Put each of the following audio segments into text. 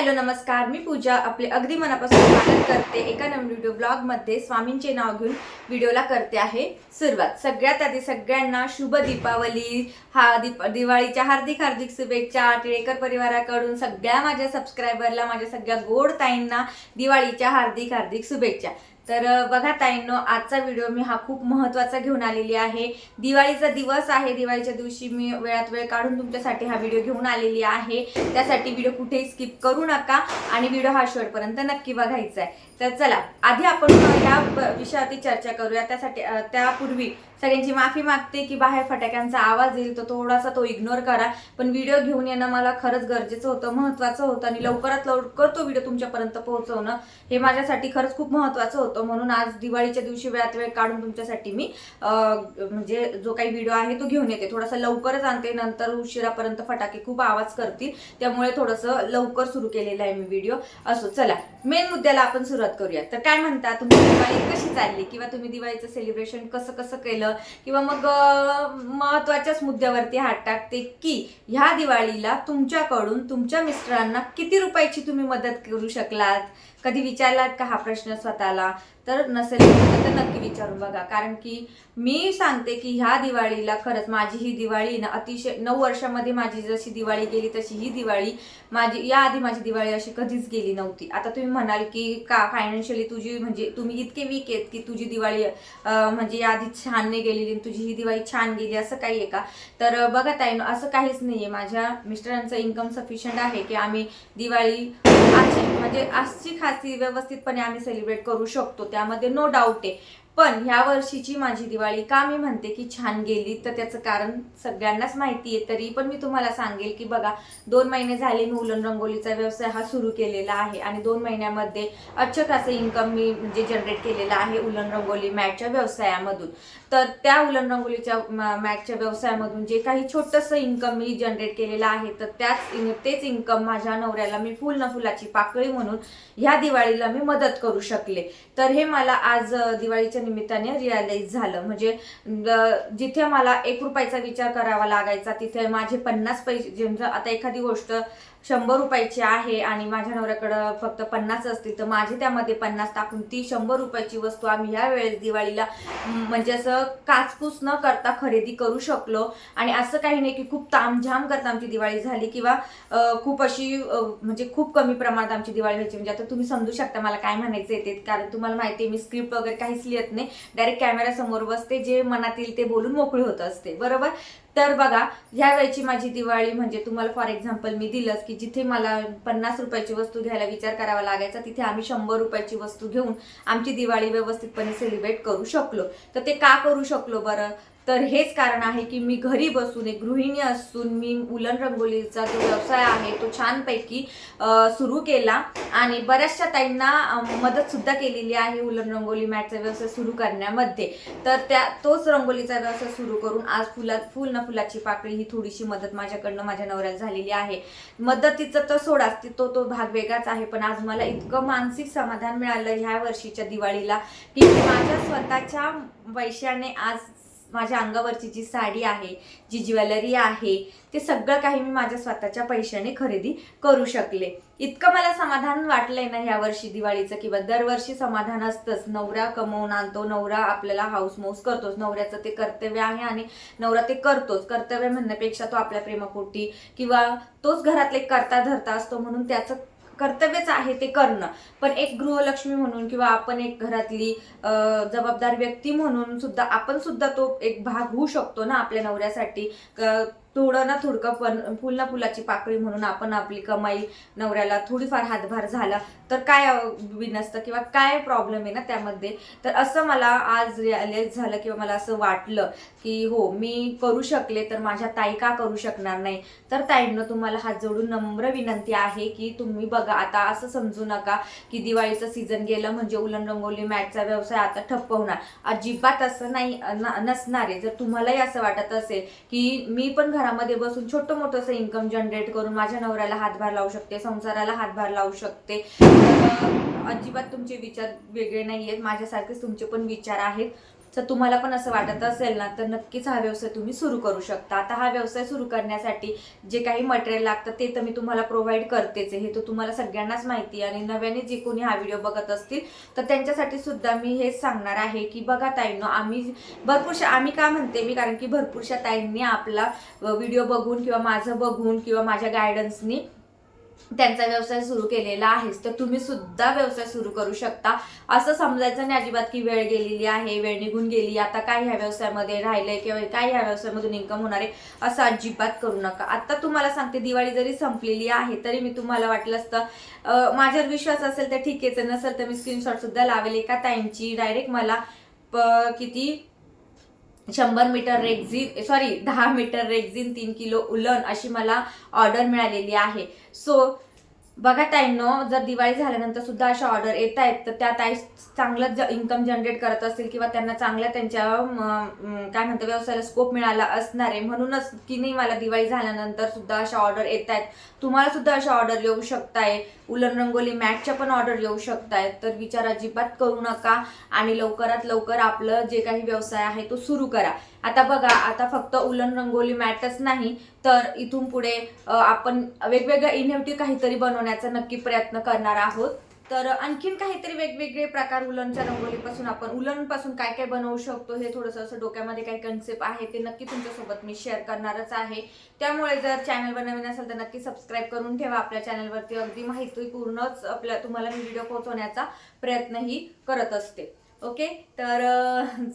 Hello नमस्कार. मी पूजा. आपले अगदी मनापासून स्वागत करते एका नवीन व्हिडिओ ब्लॉगमध्ये. स्वामींचे नाव घेऊन व्हिडिओला करते आहे सुरुवात. सगळ्यात आधी सगळ्यांना शुभ दीपावली. हा दीप दिवाळीच्या हार्दिक हार्दिक शुभेच्छा टिळेकर परिवाराकडून सगळ्या माझ्या सबस्क्रायबरला माझ्या सगळ्या गोड ताईंना दिवाळीच्या हार्दिक हार्दिक शुभेच्छा. तर बघा ताईंनो आजचा व्हिडिओ मी हा खूप महत्त्वाचा घेऊन आलेली आहे. दिवाळीचा दिवस आहे. दिवाळीच्या दिवशी मी वेळात वेळ काढून तुमच्यासाठी हा व्हिडिओ घेऊन आलेली आहे. त्यासाठी व्हिडिओ कुठेही स्किप करू नका आणि व्हिडिओ हा शेवटपर्यंत नक्की बघायचा आहे. तर चला आधी आपण या विषयावरती चर्चा करूया. त्यासाठी त्यापूर्वी सगळ्यांची माफी मागते की बाहेर फटाक्यांचा आवाज येईल तर थोडासा तो इग्नोर करा. पण व्हिडिओ घेऊन येणं मला खरंच गरजेचं होतं महत्त्वाचं होतं आणि लवकरात लवकर तो व्हिडिओ तुमच्यापर्यंत पोहोचवणं हे माझ्यासाठी खरंच खूप महत्त्वाचं होतं. म्हणून आज दिवाळीच्या दिवशी वेळात वेळ काढून तुमच्यासाठी मी म्हणजे जो काही व्हिडिओ आहे तो घेऊन येते. थोडासा लवकरच आणते नंतर उशिरापर्यंत फटाके खूप आवाज करतील. त्यामुळे थोडंसं लवकर सुरू केलेलं आहे मी व्हिडिओ असो चला मेन मुद्द्याला आपण सुरुवात करूया तर काय म्हणता तुमची दिवाळी कशी चालली? किंवा तुम्ही दिवाळीचं सेलिब्रेशन कसं कसं केलं? किंवा मग महत्वाच्याच मुद्द्यावरती हात टाकते की ह्या दिवाळीला तुमच्याकडून तुमच्या मिस्टरांना किती रुपयाची तुम्ही मदत करू शकलात? कधी विचारलात का हा प्रश्न स्वतःला? तर नसेल तर नक्की विचारून बघा. कारण की मी सांगते की ह्या दिवाळीला खरंच माझी ही दिवाळी ना अतिशय नऊ वर्षामध्ये माझी जशी दिवाळी गेली तशी ही दिवाळी माझी याआधी माझी दिवाळी अशी कधीच गेली नव्हती. आता तुम्ही म्हणाल की का फायनान्शियली तुझी म्हणजे तुम्ही इतके वीक आहेत की तुझी दिवाळी म्हणजे याआधी छान नाही गेलेली तुझी ही दिवाळी छान गेली असं काही आहे का? तर बघत बघा ताई असं काहीच नाही आहे माझ्या मिस्टरांचं इन्कम सफिशियंट आहे की आम्ही दिवाळी आजची म्हणजे आजची खासी व्यवस्थितपणे आम्ही सेलिब्रेट करू शकतो. त्या नो डाऊट आहे. पण ह्या वर्षीची माझी दिवाळी का मी म्हणते की छान गेली तर त्याचं कारण सगळ्यांनाच माहिती आहे तरी पण मी तुम्हाला सांगेल की बघा दोन महिने झाले मी उलन रंगोलीचा व्यवसाय हा सुरू केलेला आहे आणि दोन महिन्यामध्ये अच्छक असं इन्कम मी म्हणजे जनरेट केलेलं आहे उलन रंगोली मॅटच्या व्यवसायामधून. तर त्या उलन रंगोलीच्या मॅटच्या व्यवसायामधून जे काही छोटंसं इन्कम मी जनरेट केलेलं आहे तर त्याच तेच इन्कम माझ्या नवऱ्याला मी फुल न फुलाची पाकळी म्हणून ह्या दिवाळीला मी मदत करू शकले. तर हे मला आज दिवाळीच्या निमित्ताने रिअलाइज झालं. म्हणजे जिथे मला एक रुपयाचा विचार करावा लागायचा तिथे माझे पन्नास पैसे आता एखादी गोष्ट शंभर रुपयाची आहे आणि माझ्या नवऱ्याकडं फक्त पन्नास असतील तर माझे त्यामध्ये पन्नास टाकून ती शंभर रुपयाची वस्तू आम्ही ह्या वेळेस दिवाळीला म्हणजे असं काचपूस न करता खरेदी करू शकलो. आणि असं काही नाही की खूप तामझाम करता आमची दिवाळी झाली किंवा खूप अशी म्हणजे खूप कमी प्रमाणात आमची दिवाळी व्हायची. म्हणजे आता तुम्ही समजू शकता मला काय म्हणायचं येते कारण तुम्हाला माहिती आहे मी स्क्रिप्ट वगैरे काहीच लिहित नाही. डायरेक्ट कॅमेऱ्यासमोर बसते जे मनात येईल ते बोलून मोकळी होत असते. बरोबर? तर बघा ह्या वेळची माझी दिवाळी म्हणजे तुम्हाला फॉर एक्झाम्पल मी दिलंच की जिथे मला पन्नास रुपयाची वस्तू घ्यायला विचार करावा लागायचा तिथे आम्ही शंभर रुपयाची वस्तू घेऊन आमची दिवाळी व्यवस्थितपणे सेलिब्रेट करू शकलो. तर ते का करू शकलो बरं? तर हेच कारण आहे की मी घरी बसून एक गृहिणी असून मी उलन रंगोलीचा जो व्यवसाय आहे तो छानपैकी सुरू केला आणि बऱ्याचशा ताईंना मदतसुद्धा केलेली आहे उलन रंगोली मॅटचा व्यवसाय सुरू करण्यामध्ये. तर त्या तोच रंगोलीचा व्यवसाय सुरू करून आज फुला फुल न फुलाची पाकळी ही थोडीशी मदत माझ्याकडनं माझ्या नवऱ्याला झालेली आहे. मदतीचं तर सोडाच तो तो भाग वेगळाच आहे पण आज मला इतकं मानसिक समाधान मिळालं ह्या वर्षीच्या दिवाळीला की मी माझ्या स्वतःच्या पैशाने आज माझ्या अंगावरची जी साडी आहे जी ज्वेलरी आहे ते सगळं काही मी माझ्या स्वतःच्या पैशाने खरेदी करू शकले. इतकं मला समाधान वाटलंय ना ह्या वर्षी दिवाळीचं किंवा दरवर्षी समाधान असतंच. नवरा कमवून आणतो नवरा आपल्याला हाऊस मौस करतोच. नवऱ्याचं ते कर्तव्य आहे आणि नवरा ते करतोच. कर्तव्य म्हणण्यापेक्षा तो आपल्या प्रेमापोटी किंवा तोच घरातले करता धरता असतो म्हणून त्याचं कर्तव्यच आहे ते करणं. पण एक गृहलक्ष्मी म्हणून किंवा आपण एक घरातली जबाबदार व्यक्ती म्हणून सुद्धा आपण सुद्धा तो एक भाग होऊ शकतो ना आपल्या नवऱ्यासाठी. क- थोडं ना थोडकं पण फुल ना फुलाची पाकळी म्हणून आपण आपली कमाई नवऱ्याला थोडीफार हातभार झाला तर काय बिनसतं किंवा काय प्रॉब्लेम आहे ना त्यामध्ये? तर असं मला आज रिअलाइज झालं किंवा मला असं वाटलं की हो मी करू शकले तर माझ्या ताई का करू शकणार नाही? तर ताईंना तुम्हाला हात जोडून नम्र विनंती आहे की तुम्ही बघा आता असं समजू नका की दिवाळीचं सीझन गेलं म्हणजे उलन रंगोली मॅटचा व्यवसाय आता ठप्प होणार. अजिबात असं नाही नसणार आहे. जर तुम्हालाही असं वाटत असेल की मी पण घरामध्ये बसून छोटं मोठं असं इन्कम जनरेट करून माझ्या नवऱ्याला हातभार लावू शकते संसाराला हातभार लावू शकते. अजिबात तुमचे विचार वेगळे नाही आहेत माझ्यासारखेच तुमचे पण विचार आहेत. तर तुम्हाला पण असं वाटत असेल ना तर नक्कीच हा व्यवसाय तुम्ही सुरू करू शकता. आता हा व्यवसाय सुरू करण्यासाठी जे काही मटेरियल लागतं ते तर मी तुम्हाला प्रोव्हाइड करतेच हे तर तुम्हाला सगळ्यांनाच माहिती आहे. आणि नव्याने जे कोणी हा व्हिडिओ बघत असतील तर त्यांच्यासाठी सुद्धा मी हेच सांगणार आहे की बघा ताईंनो आम्ही भरपूरशा आम्ही का म्हणते मी? कारण की भरपूरशा ताईंनी आपला व्हिडिओ बघून किंवा माझं बघून किंवा माझ्या गायडन्सनी त्यांचा व्यवसाय सुरू केलेला आहेस तर तुम्ही सुद्धा व्यवसाय सुरू करू शकता. असं समजायचं नाही अजिबात की वेळ गेलेली आहे वेळ निघून गेली आता काय ह्या व्यवसायामध्ये राहिलंय किंवा काय ह्या व्यवसायामधून इन्कम होणार आहे असं अजिबात करू नका. आता तुम्हाला सांगते दिवाळी जरी संपलेली आहे तरी मी तुम्हाला वाटलं असतं माझ्यावर विश्वास असेल तर ठीक आहे नसेल तर मी स्क्रीनशॉट सुद्धा लावेल. एका ताईंची डायरेक्ट मला प- किती? शंभर मीटर रेक्झिन सॉरी दहा मीटर रेक्झिन तीन किलो उलन अशी मला ऑर्डर मिळालेली आहे. सो बघा ताईंनो जर दिवाळी झाल्यानंतर सुद्धा अशा ऑर्डर येत आहेत तर त्या ताई चांगलं इन्कम जनरेट करत असतील किंवा त्यांना चांगल्या त्यांच्या काय म्हणतो व्यवसायाला स्कोप मिळाला असणार आहे. म्हणूनच की नाही मला दिवाळी झाल्यानंतर सुद्धा अशा ऑर्डर येत आहेत तुम्हाला सुद्धा अशा ऑर्डर येऊ शकताय. उलन रंगोली मॅटच्या पण ऑर्डर येऊ शकतायत तर विचार अजिबात करू नका आणि लवकरात लवकर आपलं जे काही व्यवसाय आहे तो सुरू करा. आता बघा आता फक्त उलन रंगोली मॅटच नाही तर इथून पुढे आपण वेगवेगळ्या इनोव्हेटिव्ह काहीतरी बनवण्याचा नक्की प्रयत्न करणार आहोत. तर आणखीन काहीतरी वेगवेगळे प्रकार उलनच्या रंगोलीपासून आपण उलनपासून काय काय बनवू शकतो हे थोडंसं असं डोक्यामध्ये काही कन्सेप्ट आहे ते नक्की तुमच्यासोबत मी शेअर करणारच आहे. त्यामुळे जर चॅनलवर नवीन असेल तर नक्की सबस्क्राईब करून ठेवा. आपल्या चॅनलवरती अगदी माहिती पूर्णच आपल्या तुम्हाला मी व्हिडिओ पोहोचवण्याचा प्रयत्नही करत असते. ओके तर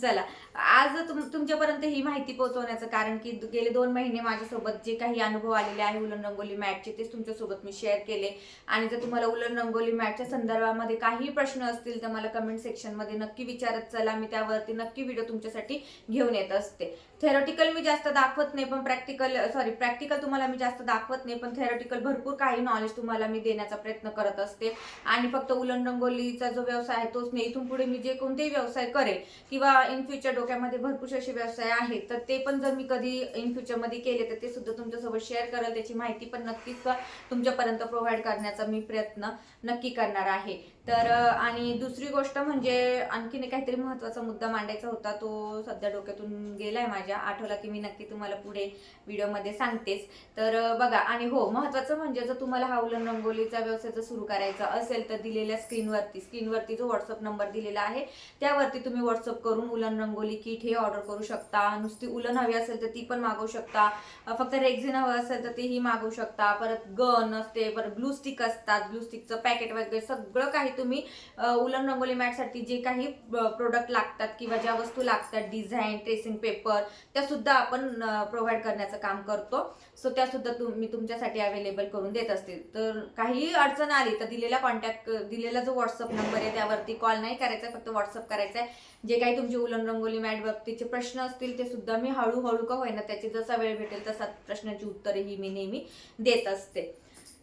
चला. आज तुम तुमच्यापर्यंत ही माहिती पोहोचवण्याचं कारण की गेले दोन महिने माझ्यासोबत जे काही अनुभव आलेले आहे उलन रंगोली मॅटचे तेच तुमच्यासोबत मी शेअर केले. आणि जर तुम्हाला उलन रंगोली मॅटच्या संदर्भामध्ये काही प्रश्न असतील तर मला कमेंट सेक्शनमध्ये नक्की विचारत चला. मी त्यावरती नक्की व्हिडिओ तुमच्यासाठी घेऊन येत असते. थेरॉटिकल मी जास्त दाखवत नाही पण प्रॅक्टिकल सॉरी प्रॅक्टिकल तुम्हाला मी जास्त दाखवत नाही पण थेरॉटिकल भरपूर काही नॉलेज तुम्हाला मी देण्याचा प्रयत्न करत असते. आणि फक्त उलन रंगोलीचा जो व्यवसाय आहे तोच नाही. इथून पुढे मी जे कोणतेही व्यवसाय करेल किंवा इन फ्युचर डोक्यामध्ये भरपूर असे व्यवसाय आहेत तर ते पण जर मी कधी इन फ्युचरमध्ये केले तर ते सुद्धा तुमच्यासोबत शेअर करेल. त्याची माहिती पण नक्कीच तुमच्यापर्यंत प्रोव्हाइड करण्याचा मी प्रयत्न नक्की करणार आहे. तर आणि दुसरी गोष्ट म्हणजे आणखीन काहीतरी महत्त्वाचा मुद्दा मांडायचा होता तो सध्या डोक्यातून गेलाय माझ्या. आठवला की मी नक्की तुम्हाला पुढे व्हिडिओमध्ये सांगतेच. तर बघा आणि हो महत्त्वाचं म्हणजे जर तुम्हाला हा उलन रंगोलीचा व्यवसाय जर सुरू करायचा असेल तर दिलेल्या स्क्रीनवरती स्क्रीनवरती जो व्हॉट्सअप नंबर दिलेला आहे त्यावरती तुम्ही व्हॉट्सअप करून उलन रंगोली किट हे ऑर्डर करू शकता. नुसती उलन हवी असेल तर ती पण मागवू शकता. फक्त रेक्झिन हवं असेल तर तेही मागवू शकता. परत गन असते परत ग्लू स्टिक असतात ग्लू स्टिकचं पॅकेट वगैरे सगळं काही तुम्ही उलन रंगोली मॅटसाठी जे काही प्रोडक्ट लागतात किंवा ज्या वस्तू लागतात डिझाईन ट्रेसिंग पेपर त्या सुद्धा आपण प्रोव्हाइड करण्याचं काम करतो. सो त्या सुद्धा मी तुमच्यासाठी अवेलेबल करून देत असते. तर काही अडचण आली तर दिलेला कॉन्टॅक्ट दिलेला जो व्हॉट्सअप नंबर आहे त्यावरती कॉल नाही करायचा फक्त व्हॉट्सअप करायचा आहे. जे काही तुमचे उलन रंगोली मॅट बाबतीचे प्रश्न असतील ते सुद्धा मी हळूहळू का होईना त्याची जसा वेळ भेटेल तसा प्रश्नाची उत्तरेही मी नेहमी देत असते.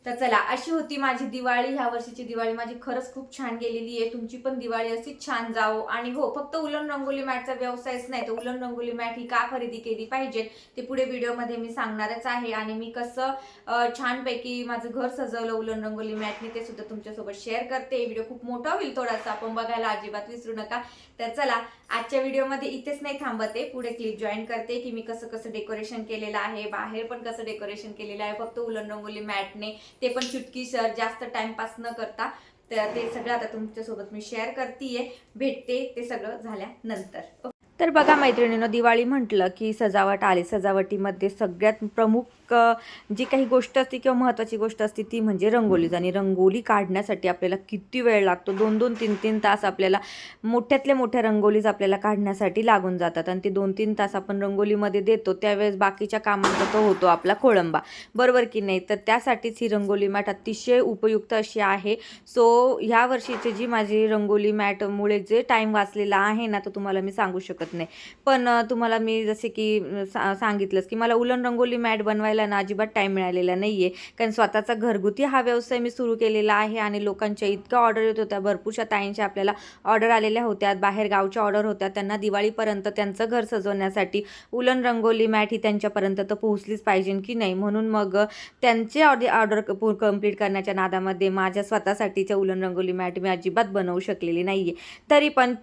तर चला अशी होती माझी दिवाळी. ह्या वर्षीची दिवाळी माझी खरंच खूप छान गेलेली आहे. तुमची पण दिवाळी अशीच छान जाओ आणि हो फक्त उलन रंगोली मॅटचा व्यवसायच नाही तर उलन रंगोली मॅट ही का खरेदी केली पाहिजे ते पुढे व्हिडिओमध्ये मी सांगणारच आहे. आणि मी कसं छानपैकी माझं घर सजवलं उलन रंगोली मॅटने ते सुद्धा तुमच्यासोबत शेअर करते. व्हिडिओ खूप मोठा होईल थोडासा आपण बघायला अजिबात विसरू नका. तर चला आजच्या व्हिडिओमध्ये इथेच नाही थांबते पुढे क्लिप जॉईन करते की मी कसं कसं डेकोरेशन केलेलं आहे. बाहेर पण कसं डेकोरेशन केलेलं आहे फक्त उलन रंगोली मॅटने. ते पण चुटकी सर जास्त टाइमपास न करता तर ते सगळं आता तुमच्यासोबत मी शेअर करते भेटते ते सगळं झाल्यानंतर. तर बघा मैत्रिणीनं दिवाळी म्हटलं की सजावट आली. सजावटीमध्ये सगळ्यात प्रमुख अ, जी काही गोष्ट असते किंवा महत्त्वाची गोष्ट असते ती म्हणजे रंगोलीच. आणि रंगोली काढण्यासाठी आपल्याला किती वेळ लागतो? दोन दोन तीन तीन तास आपल्याला मोठ्यातल्या मोठ्या रंगोलीज आपल्याला काढण्यासाठी लागून जातात. आणि ते दोन तीन तास आपण रंगोलीमध्ये देतो त्यावेळेस बाकीच्या कामांचा तो होतो आपला खोळंबा. बरोबर की नाही? तर त्यासाठीच ही रंगोली मॅट अतिशय उपयुक्त अशी आहे. सो ह्या वर्षीची जी माझी रंगोली मॅटमुळे जे टाईम वाचलेला आहे ना तो तुम्हाला मी सांगू शकत नाही. पण तुम्हाला मी जसे की सा सांगितलंच की मला उलन रंगोली मॅट बनवायला करायला ना अजिबात टाईम मिळालेला नाही आहे कारण स्वतःचा घरगुती हा व्यवसाय मी सुरू केलेला आहे आणि लोकांच्या इतक्या ऑर्डर येत होत्या. भरपूरशा ताईंच्या आपल्याला ऑर्डर आलेल्या होत्या. बाहेर गावच्या ऑर्डर होत्या. त्यांना दिवाळीपर्यंत त्यांचं घर सजवण्यासाठी उलन रंगोली मॅट ही त्यांच्यापर्यंत तर पोहोचलीच पाहिजे की नाही? म्हणून मग त्यांचे ऑर्डर ऑर्डर कंप्लीट करण्याच्या नादामध्ये माझ्या स्वतःसाठीच्या उलन रंगोली मॅट मी अजिबात बनवू शकलेली नाही आहे तरी पण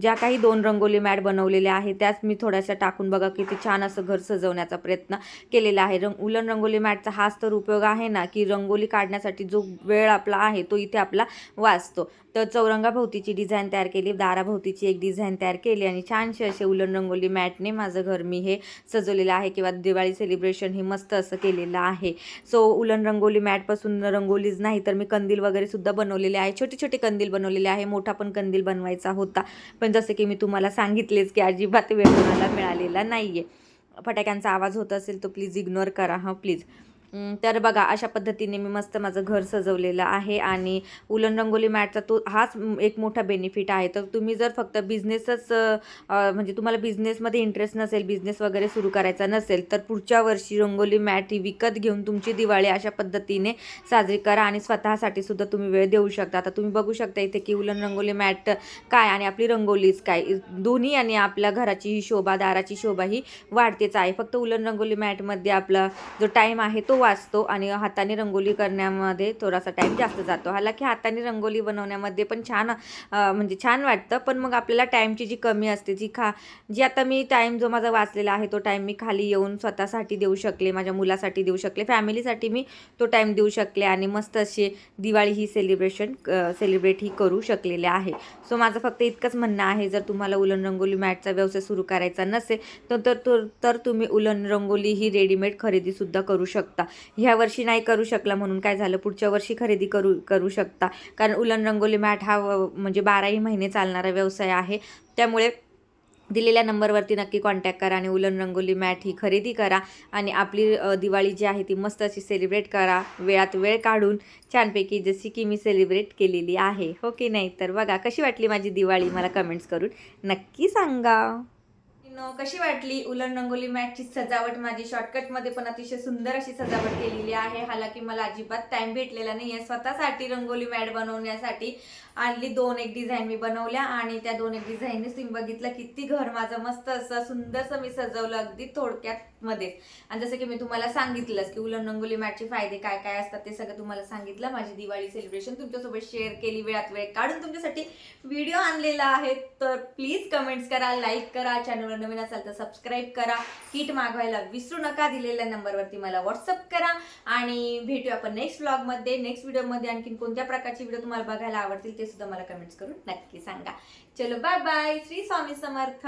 ज्या काही दोन रंगोली मॅट बनवलेल्या आहेत त्याच मी थोड्याशा टाकून बघा किती छान असं घर सजवण्याचा प्रयत्न केलेला आहे. रंग उलन रंगोली मॅटचा हाच तर उपयोग आहे ना की रंगोली काढण्यासाठी जो वेळ आपला आहे तो इथे आपला वाचतो. तर चौरंगाभोवतीची डिझाईन तयार केली दाराभोवतीची एक डिझाईन तयार केली आणि छानसे असे उलन रंगोली मॅटने माझं घर मी हे सजवलेलं आहे किंवा दिवाळी सेलिब्रेशन हे मस्त असं केलेलं आहे. सो उलन रंगोली मॅटपासून रंगोलीच नाही तर मी कंदील वगैरे सुद्धा बनवलेले आहे. छोटे छोटे कंदील बनवलेले आहे मोठा पण कंदील बनवायचा होता. पण जसं की मी तुम्हाला सांगितलेच की अजिबात वेळ कोणाला मिळालेला नाही आहे फटाक्यांचा आवाज होत असेल तो प्लीज इग्नोर करा हां प्लीज तर बघा अशा पद्धतीने मी मस्त माझं घर सजवलेलं आहे आणि उलन रंगोली मॅटचा तो हाच एक मोठा बेनिफिट आहे. तर तुम्ही जर फक्त बिझनेसच म्हणजे तुम्हाला बिझनेसमध्ये इंटरेस्ट नसेल बिझनेस वगैरे सुरू करायचा नसेल तर पुढच्या वर्षी रंगोली मॅट ही विकत घेऊन तुमची दिवाळी अशा पद्धतीने साजरी करा आणि स्वतःसाठी सुद्धा तुम्ही वेळ देऊ शकता. आता तुम्ही बघू शकता इथे की उलन रंगोली मॅट काय आणि आपली रंगोलीच काय? दोन्ही आणि आपल्या घराची ही शोभा दाराची शोभा ही वाढतेच आहे. फक्त उलन रंगोली मॅटमध्ये आपला जो टाईम आहे तो वाचतो आणि हाताने रंगोली करण्यामध्ये थोडासा टाईम जास्त जातो. हालाकी हाताने रंगोली बनवण्यामध्ये पण छान म्हणजे छान वाटतं पण मग आपल्याला टाईमची जी कमी असते जी खा जी आता मी टाईम जो माझा वाचलेला आहे तो टाईम मी खाली येऊन स्वतःसाठी देऊ शकले माझ्या मुलासाठी देऊ शकले फॅमिलीसाठी मी तो टाईम देऊ शकले आणि मस्त असे दिवाळी ही सेलिब्रेशन सेलिब्रेट ही करू शकलेले आहे. सो माझं फक्त इतकंच म्हणणं आहे जर तुम्हाला उलन रंगोली मॅटचा व्यवसाय सुरू करायचा नसेल तर तर तर- तर तुम्ही उलन रंगोली ही रेडीमेड खरेदीसुद्धा करू शकता. ह्या वर्षी नाही करू शकला म्हणून काय झालं? पुढच्या वर्षी खरेदी करू करू शकता. कारण उलन रंगोली मॅट हा म्हणजे बाराही महिने चालणारा व्यवसाय आहे. त्यामुळे दिलेल्या नंबरवरती नक्की कॉन्टॅक्ट करा आणि उलन रंगोली मॅट ही खरेदी करा. आणि आपली दिवाळी जी आहे ती मस्त अशी सेलिब्रेट करा. वेळात वेळ काढून छानपैकी जशी की मी सेलिब्रेट केलेली आहे. हो की नाही? तर बघा कशी वाटली माझी दिवाळी? मला कमेंट्स करून नक्की सांगा. कशी वाटली उलन रंगोली मॅटची सजावट माझी? शॉर्टकटमध्ये पण अतिशय सुंदर अशी सजावट केलेली आहे. हालाकी मला अजिबात टाइम भेटलेला नाही आहे स्वतःसाठी रंगोली मॅट बनवण्यासाठी आणली दोन एक डिझाईन मी बनवल्या आणि त्या दोन एक डिझाईनने तुम्ही बघितलं. किती घर माझं मस्त असं सुंदरसं मी सजवलं अगदी थोडक्यात मध्ये आणि जसं की मी तुम्हाला सांगितलंच की उलन रंगोली मॅटचे फायदे काय काय असतात ते सगळं तुम्हाला सांगितलं. माझी दिवाळी सेलिब्रेशन तुमच्यासोबत शेअर केली वेळात वेळ काढून तुमच्यासाठी व्हिडिओ आणलेला आहे. तर प्लीज कमेंट्स करा लाईक करा चॅनलवर नवीन असाल तर सबस्क्राईब करा. किट मागवायला विसरू नका दिलेल्या नंबरवरती मला व्हॉट्सअप करा. आणि भेटूया आपण नेक्स्ट ब्लॉगमध्ये नेक्स्ट व्हिडिओमध्ये आणखीन कोणत्या प्रकारची व्हिडिओ तुम्हाला बघायला आवडतील ते सुद्धा मला कमेंट्स करून नक्की सांगा. चलो बाय बाय श्री स्वामी समर्थ